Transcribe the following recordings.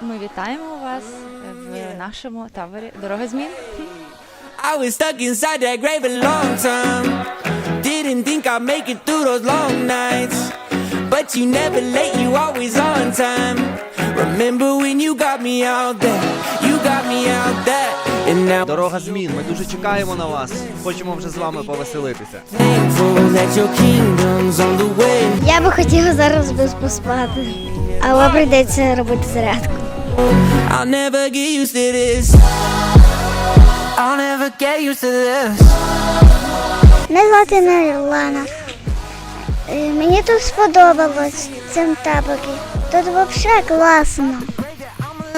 Ми вітаємо вас в нашому таборі Дорога змін. I was stuck inside that grave a long time. Didn't think I'd make it through those long nights. But you never late, you always on time. Remember when you got me out there? You got me out there. And now Дорога змін. Ми дуже чекаємо на вас. Хочемо вже з вами повеселитися. thankful that your kingdom's on the way. Я би хотіла зараз без поспати, але прийдеться робити зарядку. I'll never get used to this. I'll never get used to this. Мене звати Нерлана. Е, Мені тут сподобалось в цьому таборі. Тут взагалі класно.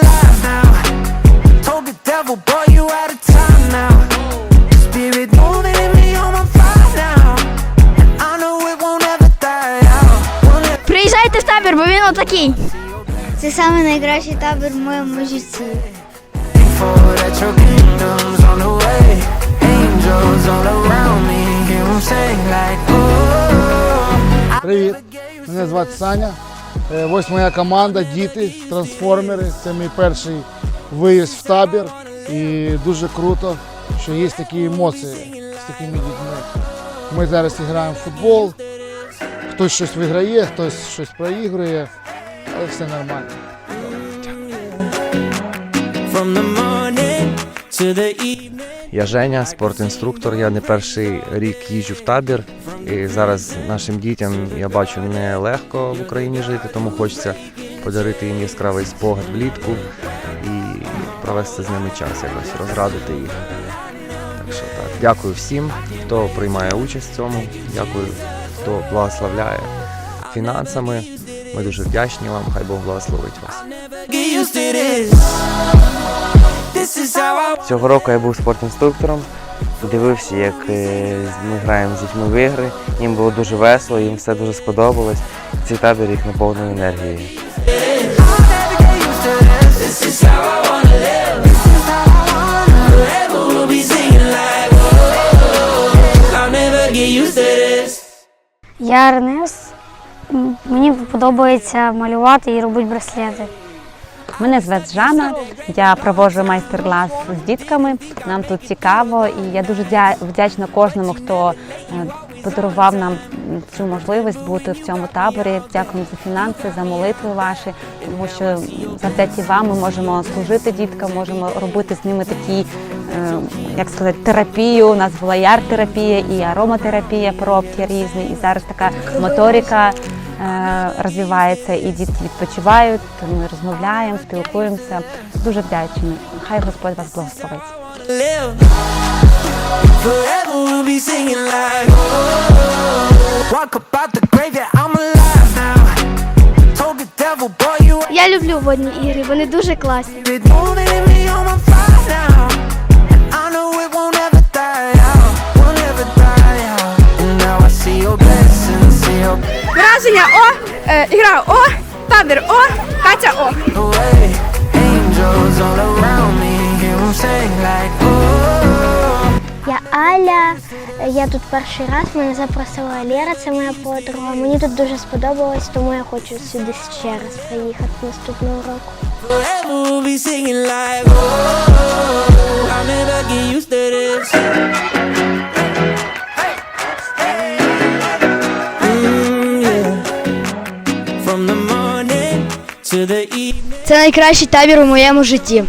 alive now. Told the devil, boy, you out of time now. Spirit moving in me on my fire now. And I know it won't ever die out. Won't ever Приїжджайте в табір, бо він отакий. Це найкращий табір в моєму житті. Привіт, мене звати Саня. Е, Ось моя команда, діти, трансформери. Це мій перший виїзд в табір. І дуже круто, що є такі емоції з такими дітьми. Ми зараз граємо в футбол. Хтось щось виграє, хтось щось проігрує, але все нормально. From the morning to the evening. Я Женя, спортінструктор. Я не перший рік їжджу в табір. І зараз нашим дітям я бачу не легко в Україні жити, тому хочеться подарити їм яскравий спогад влітку і провести з ними час, якось розрадити їх. Так що так, дякую всім, хто приймає участь в цьому. Дякую, хто благословляє фінансами. Ми дуже вдячні вам. Хай Бог благословить вас. Цього року я був спортінструктором. Дивився, як е, ми граємо з дітьми в ігри. Їм було дуже весело, їм все дуже сподобалось. Цей табір їх наповнив енергією. Я Ернест. Мені подобається малювати і робити браслети. Мене звати Жанна. Я проводжу майстер-клас з дітками. Нам тут цікаво, і я дуже дя- вдячна кожному, хто е, подарував нам цю можливість бути в цьому таборі. Дякуємо за фінанси, за молитви ваші, тому що завдяки вам ми можемо служити діткам, можемо робити з ними такі, е, як сказати, терапію. У нас була і арт-терапія, і ароматерапія, пробки різні, і зараз така моторика е, розвивається, і дітки відпочивають. Ми розмовляємо, спілкуємося. Дуже вдячні. Хай Господь вас благословить. Oh, Я люблю водні ігри, вони дуже класні. 'Em sing Катя oh. Я Аля, я тут перший раз, мене запросила Лера, це моя подруга. Мені тут дуже сподобалось, тому я хочу сюди ще раз приїхати наступного року. Це найкращий табір у моєму житті.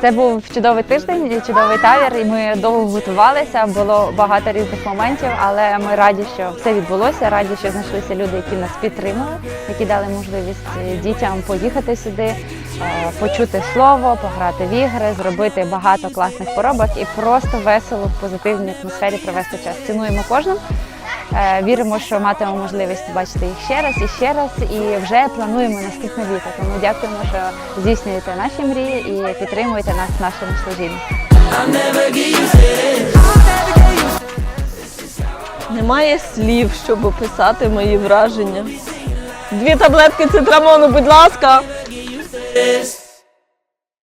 Це був чудовий тиждень, чудовий табір. І ми довго готувалися. Було багато різних моментів, але ми раді, що все відбулося. Раді, що знайшлися люди, які нас підтримали, які дали можливість е, дітям поїхати сюди, е, почути слово, пограти в ігри, зробити багато класних поробок і просто весело в позитивній атмосфері провести час. Цінуємо кожним. Е, Віримо, що матимемо можливість побачити їх ще раз і ще раз, і вже плануємо наступне літо. Тому дякуємо, що здійснюєте наші мрії і підтримуєте нас в нашому служінні. Немає слів, щоб описати мої враження. Дві таблетки цитрамону, будь ласка.